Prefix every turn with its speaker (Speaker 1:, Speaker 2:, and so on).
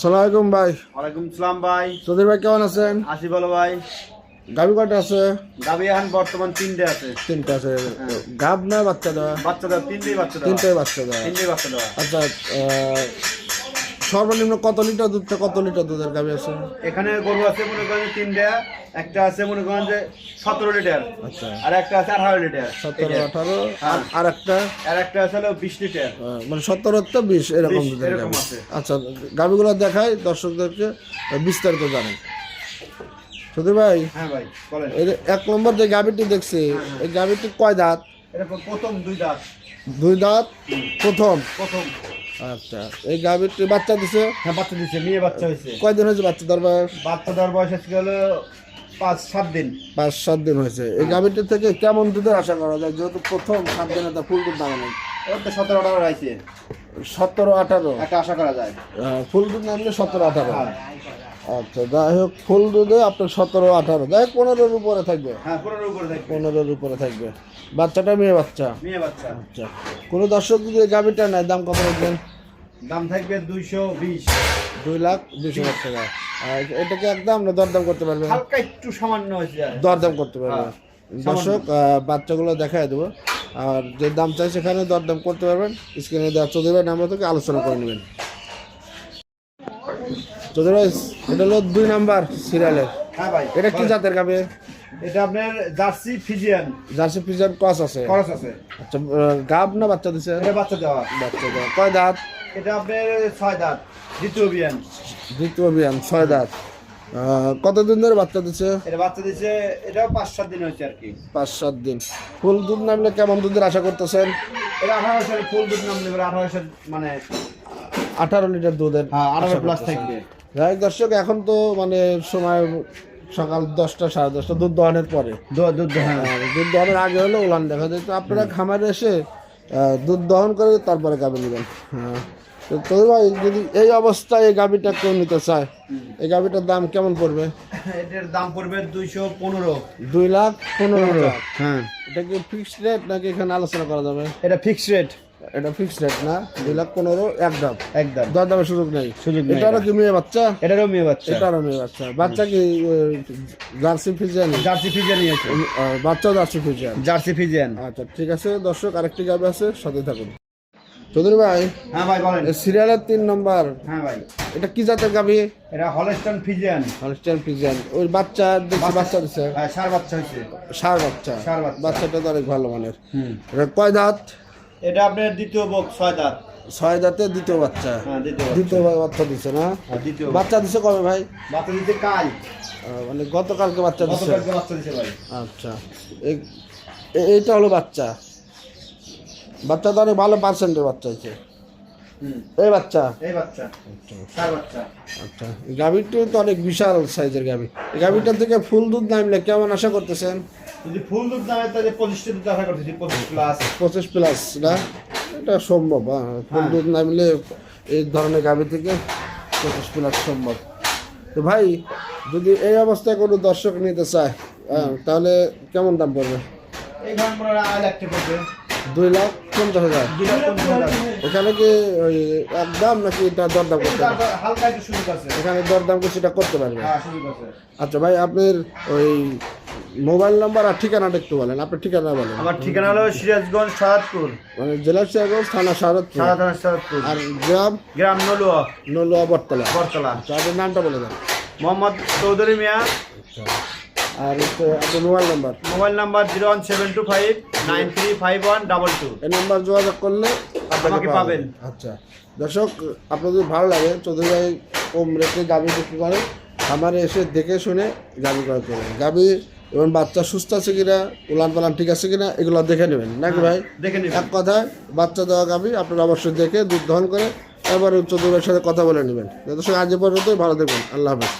Speaker 1: সালাম ভাই।
Speaker 2: ওয়ালাইকুম সালাম ভাই।
Speaker 1: চৌধুরী ভাই কেমন আছেন?
Speaker 2: আসি ভালো ভাই।
Speaker 1: গাবি কটা আছে?
Speaker 2: গাবি এখন বর্তমান তিনটে আছে।
Speaker 1: তিনটে আছে। গাব না বাচ্চা দেওয়া?
Speaker 2: বাচ্চা দেওয়া তিনটেই বাচ্চা দেওয়া।
Speaker 1: তিনটাই বাচ্চা দেওয়া।
Speaker 2: তিনটেই বাচ্চা দেওয়া।
Speaker 1: আচ্ছা আহ, সর্বনিম্ন কত লিটার দুধ থেকে কত লিটার দুধের গাবি আছে?
Speaker 2: এখানে গরু আছে মনে করেন তিনটা একটা আছে মনে করেন যে সতেরো লিটার
Speaker 1: আচ্ছা।
Speaker 2: আর একটা আছে আঠারো লিটার।
Speaker 1: সতেরো আঠারো
Speaker 2: হ্যাঁ।
Speaker 1: আর একটা?
Speaker 2: আর একটা আছে হলো বিশ লিটার।
Speaker 1: মানে সতেরো তো বিশ এরকম দুধের গাবি।
Speaker 2: আছে।
Speaker 1: আচ্ছা গাবিগুলো দেখাই দর্শকদেরকে বিস্তারিত চৌধুরী ভাই
Speaker 2: হ্যাঁ ভাই বলেন।
Speaker 1: এক নম্বর যে গাবিটি দেখছি এই গাবিটি কয় দাঁত?
Speaker 2: এটা প্রথম দুই দাঁত।
Speaker 1: দুই দাঁত? প্রথম।
Speaker 2: প্রথম।
Speaker 1: আচ্ছা এই গাবিটি বাচ্চা দিছে?
Speaker 2: হ্যাঁ বাচ্চা দিচ্ছে মেয়ে বাচ্চা হয়েছে
Speaker 1: কয়দিন হয়েছে বাচ্চা দেওয়ার বয়স?
Speaker 2: বাচ্চা দেওয়ার বয়স আজকে হলো পাঁচ সাত দিন।
Speaker 1: পাঁচ সাত দিন হয়েছে। এই গাবিটির থেকে কেমন দুধের আশা করা যায়? যেহেতু প্রথম সাত দিনে তা ফুল দুধ
Speaker 2: তো সতেরো আঠারো হয়েছে।
Speaker 1: সতেরো আঠারো?
Speaker 2: একটা আশা করা যায়।
Speaker 1: ফুল দুধ নামলে সতেরো আঠারো?
Speaker 2: হ্যাঁ।
Speaker 1: আচ্ছা যাই হোক ফুল দুধে আপনার সতেরো আঠারো যাই হোক পনেরোর উপরে থাকবে।
Speaker 2: হ্যাঁ পনেরো উপরে থাকবে।
Speaker 1: পনেরোর উপরে থাকবে। বাচ্চাটা মেয়ে বাচ্চা?
Speaker 2: মেয়ে বাচ্চা।
Speaker 1: আচ্ছা। কোনো দর্শক যদি গাবিটা নেয় দাম কত রাখবেন?
Speaker 2: দাম থাকবে দুইশো বিশ।
Speaker 1: দুই লাখ দুশো টাকা। আর এটাকে একদম না দরদাম করতে পারবেন?
Speaker 2: হালকা একটু সামান্য হয়েছে
Speaker 1: দরদাম করতে পারবে
Speaker 2: হ্যাঁ,
Speaker 1: দর্শক বাচ্চাগুলো দেখায় দেবো। আর যে দাম চাই সেখানে দরদাম করতে পারবেন। স্ক্রিনে দেওয়া ভাই নাম্বার থেকে আলোচনা করে নেবেন। এটা হলো দুই নাম্বার সিরিয়ালের।
Speaker 2: হ্যাঁ ভাই।
Speaker 1: এটা কি জাতের গাবে?
Speaker 2: এটা আপনার জার্সি ফিজিয়ান।
Speaker 1: জার্সি ক্রস আছে।
Speaker 2: আছে।
Speaker 1: আচ্ছা গাব না বাচ্চা দিছে?
Speaker 2: এটা বাচ্চা দেওয়া।
Speaker 1: বাচ্চা দেওয়া। কয় দাঁত?
Speaker 2: এটা আপনার ছয় দাঁত। দ্বিতীয় বিয়ান
Speaker 1: দ্বিতীয় অভিযান ছয় দাঁত। কতদিন ধরে বাচ্চা দিছে?
Speaker 2: এটা বাচ্চা দিচ্ছে এটাও পাঁচ সাত দিন হয়েছে আর কি।
Speaker 1: পাঁচ সাত দিন। ফুল দুধ নামলে কেমন দুধের আশা করতেছেন?
Speaker 2: এটা আঠারো সাল ফুল দুধ নাম নেবে আঠারো সাল মানে
Speaker 1: আঠারো লিটার দুধের
Speaker 2: হ্যাঁ আঠারো প্লাস থাকবে।
Speaker 1: যাই দর্শক এখন তো মানে সময় সকাল দশটা সাড়ে দশটা দুধ দহনের পরে।
Speaker 2: দুধ হ্যাঁ
Speaker 1: দুধ দহনের আগে হলে উলান দেখা যায়। তো আপনারা খামারে এসে দুধ দহন করে তারপরে গাবি নেবেন। হ্যাঁ। তো তোর ভাই যদি এই অবস্থায় এই গাবিটা কেউ নিতে চায় এই গাবিটার দাম কেমন পড়বে?
Speaker 2: এটার দাম পড়বে দুইশো পনেরো।
Speaker 1: দুই লাখ পনেরো
Speaker 2: হ্যাঁ।
Speaker 1: এটা কি ফিক্সড রেট নাকি এখানে আলোচনা করা যাবে?
Speaker 2: এটা ফিক্সড রেট
Speaker 1: এটা ফিক্সড রেট না দুই লাখ পনেরো একদম।
Speaker 2: একদম।
Speaker 1: দর দামের সুযোগ নেই।
Speaker 2: সুযোগ নেই
Speaker 1: এটারও কি মেয়ে বাচ্চা?
Speaker 2: এটারও মেয়ে বাচ্চা।
Speaker 1: এটারও মেয়ে বাচ্চা। বাচ্চা কি জার্সি ফিজিয়ান?
Speaker 2: জার্সি ফিজিয়ানই আছে।
Speaker 1: বাচ্চাও জার্সি ফিজিয়ান?
Speaker 2: Jersey Friesian.
Speaker 1: আচ্ছা ঠিক আছে দর্শক আরেকটি গাবে আছে সাথে থাকুন। চৌধুরী ভাই
Speaker 2: হ্যাঁ ভাই বলেন।
Speaker 1: সিরিয়ালের তিন নম্বর।
Speaker 2: হ্যাঁ ভাই।
Speaker 1: এটা কি জাতের গাবি?
Speaker 2: এটা হলস্টন ফিজিয়ান।
Speaker 1: Holstein Friesian. ওই বাচ্চা দেখছি বাচ্চা। দিচ্ছে
Speaker 2: হ্যাঁ সার বাচ্চা হয়েছে।
Speaker 1: সার বাচ্চা।
Speaker 2: ষাঁড় বাচ্চা।
Speaker 1: বাচ্চাটা তো অনেক ভালো মানের। কয় দাঁত?
Speaker 2: এটা আপনার দ্বিতীয় বক ছয় দাঁত।
Speaker 1: ছয় দাঁতে দ্বিতীয় বাচ্চা।
Speaker 2: হ্যাঁ দ্বিতীয় বাচ্চা।
Speaker 1: দ্বিতীয় বাচ্চা দিচ্ছে না?
Speaker 2: হ্যাঁ,
Speaker 1: বাচ্চা। দিছে কবে ভাই?
Speaker 2: বাচ্চা দিতে কাল।
Speaker 1: মানে গতকালকে বাচ্চা দিচ্ছে
Speaker 2: বাচ্চা দিছে ভাই।
Speaker 1: আচ্ছা। এইটা হলো বাচ্চা। বাচ্চা তো অনেক ভালো পার্সেন্টের বাচ্চা হয়েছে। এই বাচ্চা?
Speaker 2: এই বাচ্চা।
Speaker 1: আচ্ছা। এই গাভীরটি তো অনেক বিশাল সাইজের গাভী। এই গাভীটার থেকে ফুল দুধ নামলে কেমন আশা করতেছেন?
Speaker 2: যদি ফুল দুধ দামে তাহলে পঁচিশটা দুধ আশা করতেছি পঁচিশ প্লাস
Speaker 1: পঁচিশ প্লাস না? এটা সম্ভব ফুল
Speaker 2: হ্যাঁ।
Speaker 1: দুধ নামলে এই ধরনের গাভী থেকে পঁচিশ প্লাস সম্ভব। তো ভাই যদি এই অবস্থায় কোনো দর্শক নিতে চায় হ্যাঁ, তাহলে কেমন দাম পড়বে?
Speaker 2: এই আড়াই লাখ টাকা পড়বে।
Speaker 1: দুই লাখ পঞ্চাশ হাজার। এখানে কি ওই একদম নাকি এটা দরদাম করতে এখানে দরদাম করে সেটা করতে পারবে?
Speaker 2: হ্যাঁ
Speaker 1: আচ্ছা ভাই আপনার ওই মোবাইল নাম্বার আর ঠিকানাটা একটু বলেন আপনার ঠিকানা বলেন।
Speaker 2: আমার ঠিকানা হলো সিরাজগঞ্জ সাহাদপুর।
Speaker 1: মানে জেলা সিরাজগঞ্জ থানা শারদপুর
Speaker 2: সারা থানা সাহাদপুর।
Speaker 1: আর গ্রাম?
Speaker 2: গ্রাম নলুয়া।
Speaker 1: নলুয়া বটতলা।
Speaker 2: বটতলা।
Speaker 1: আচ্ছা আপনার নামটা বলে দেন।
Speaker 2: মোহাম্মদ চৌধুরী মিয়া।
Speaker 1: আর হচ্ছে আপনার mobile number?
Speaker 2: Mobile number zero one seven two five nine three five one double two.
Speaker 1: এই নাম্বার যোগাযোগ করলে আপনাকে
Speaker 2: পাবেন।
Speaker 1: আচ্ছা। দর্শক আপনার যদি ভালো লাগে চৌধুরী ভাই কম রেটে গাভি বিক্রি করে আমারে এসে দেখে শুনে গাভি ক্রয় করবেন গাভি এবং বাচ্চা সুস্থ আছে কিনা উলান পালান ঠিক আছে কিনা এগুলো দেখে নেবেন। নাকি ভাই?
Speaker 2: দেখে নেবেন।
Speaker 1: এক কথায় বাচ্চা দেওয়া গাবি আপনারা অবশ্যই দেখে দুধ দহন করে এবার উচ্চ দূরের সাথে কথা বলে নেবেন। দর্শক আজ এ পর্যন্তই ভালো দেখবেন আল্লাহ হাফেজ।